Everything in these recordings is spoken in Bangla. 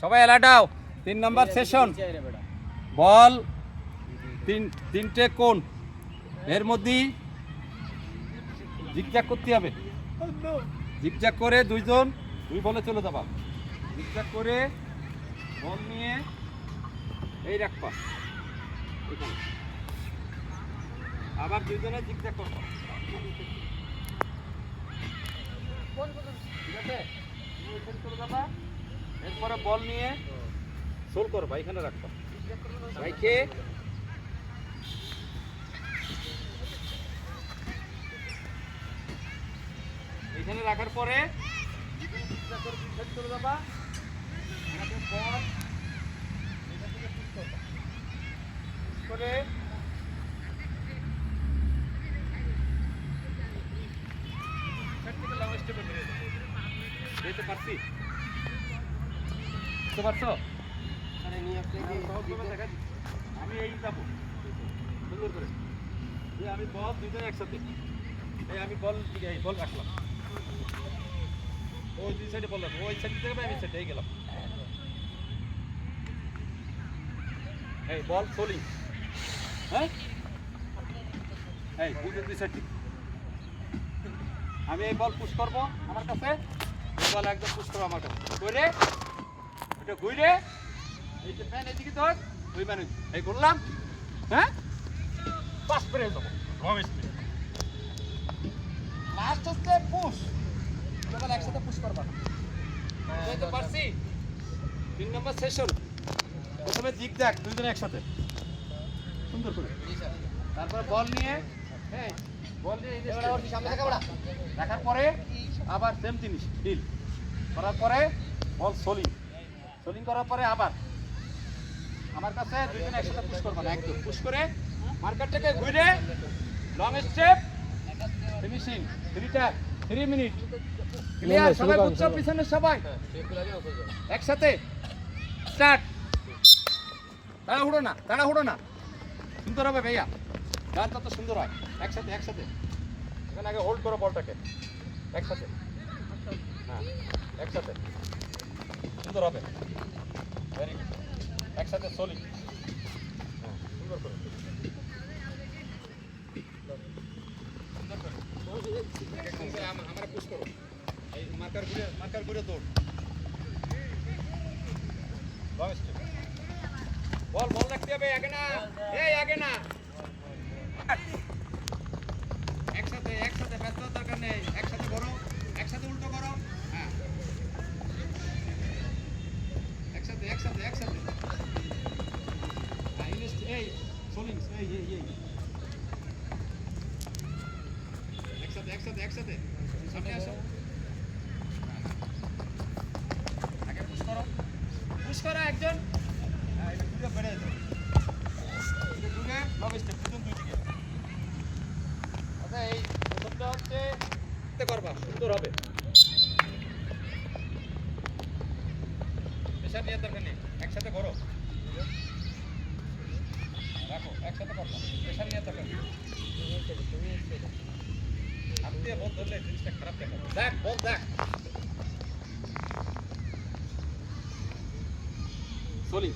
সবাই এলাটাও তিন নম্বর সেশন বল। তিন তিনটে কোন? এর মধ্যেই জিগজ্যাগ করতে হবে। জিগজ্যাগ করে দুইজন দুই বলে চলে যাবা। জিগজ্যাগ করে বল নিয়ে এই রাখবা এখানে। আবার দুইজনে জিগজ্যাগ করবা। ঠিক আছে? চলে যাবা। এরপরে বল নিয়ে সোল করবা এখানে রাখবা রাইখে এখানে রাখার পরে চলে যাবা বল। যেতে পারছি বুঝতে পারছ। আমি এই যাব। সুন্দর করে। আমি বল দুইজন একসাথে। এই আমি বল এই বল রাখলাম। ওই দুই সাইডে বল রাখব ওই সাইড থেকে আমি সাইডে গেলাম। এই বল সোলিং হ্যাঁ? এই বুঝে দুই সাইড আমি এই বল পুশ করব আমার কাছে। এই বল একদম পুশ করব আমার কাছে। করে এটা ঘুরে এই যে প্যান এদিকে ধর ওই মানে এই করলাম হ্যাঁ? পাস করে যাব। রং স্পিড লাস্ট হচ্ছে পুশ এবার একসাথে পুশ করবা বুঝতে পারছি? তিন নম্বর সেশন প্রথমে দিক দেখ দুইজন একসাথে। সুন্দর করে। তারপরে বল নিয়ে। হ্যাঁ বল নিয়ে রাখার পরে আবার সেম জিনিস ডিল করার পরে বল সোলিং সোলিং করার পরে আবার। আমার কাছে দুইজন একসাথে পুশ করবা না একদম। পুশ করে মার্কেটটাকে ঘুরে লং স্টেপ ফিনিশিং থ্রি থ্রিটা থ্রি মিনিট ক্লিয়ার সবাই বুঝছ? পিছনে সবাই? একসাথে। স্টার্ট তাড়া হুড়ো না তাড়া হুড়ো না। সুন্দর হবে ভাইয়া। গান তো সুন্দর হয়। একসাথে একসাথে। এখানে আগে হোল্ড করো বলটাকে একসাথে। হ্যাঁ একসাথে। সুন্দর হবে। ভেরি গুড একসাথে সলি সুন্দর করে এই ঘুরে ঘুরে বল বল রাখতে হবে, আগে না। এই, আগে না। একসাথে একসাথে আসো। আগে পুশ করো। পুশ একজন। হ্যাঁ ঘুরে বেড়ে দুই আচ্ছা এই প্রথমটা হচ্ছে করবা সুন্দর হবে। দরকার নেই, একসাথে করো রাখো একসাথে করবা প্রেশার নেওয়ার দরকার নেই হাত দিয়ে বল ধরলে জিনিসটা খারাপ দেখাবে দেখ বল দেখ সলি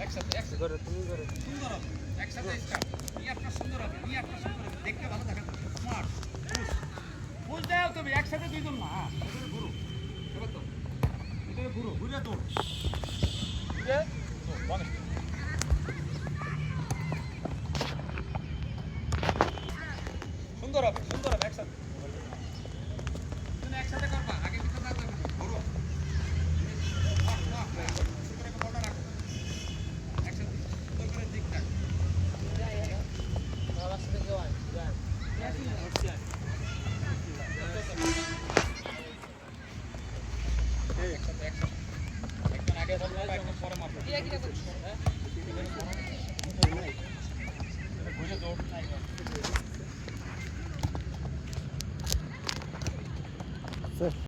একসাথে একসাথে তুমি করে সুন্দর হবে একসাথে স্টার্ট নিয়ে আপনার সুন্দর হবে নিয়ে সুন্দর হবে দেখতে ভালো দেখা স্মার্ট পুশ পুশ দাও তুমি একসাথে দুইজন না ঘুরো এবার তো এবারে ঘুরো ঘুরে দৌড় ঘুরে সুন্দর হবে সুন্দর হবে একসাথে তুমি একসাথে করবা আগে পিছনে থাকবে ঘুরো বাহ, বাহ, বাহ। সুন্দর করে বলটা রাখো। একসাথে সুন্দর করে দিক থাক একসাথে একসাথে একজন আগে বলব একজন পরে মারবো হ্যাঁ? ঘুরে দৌড়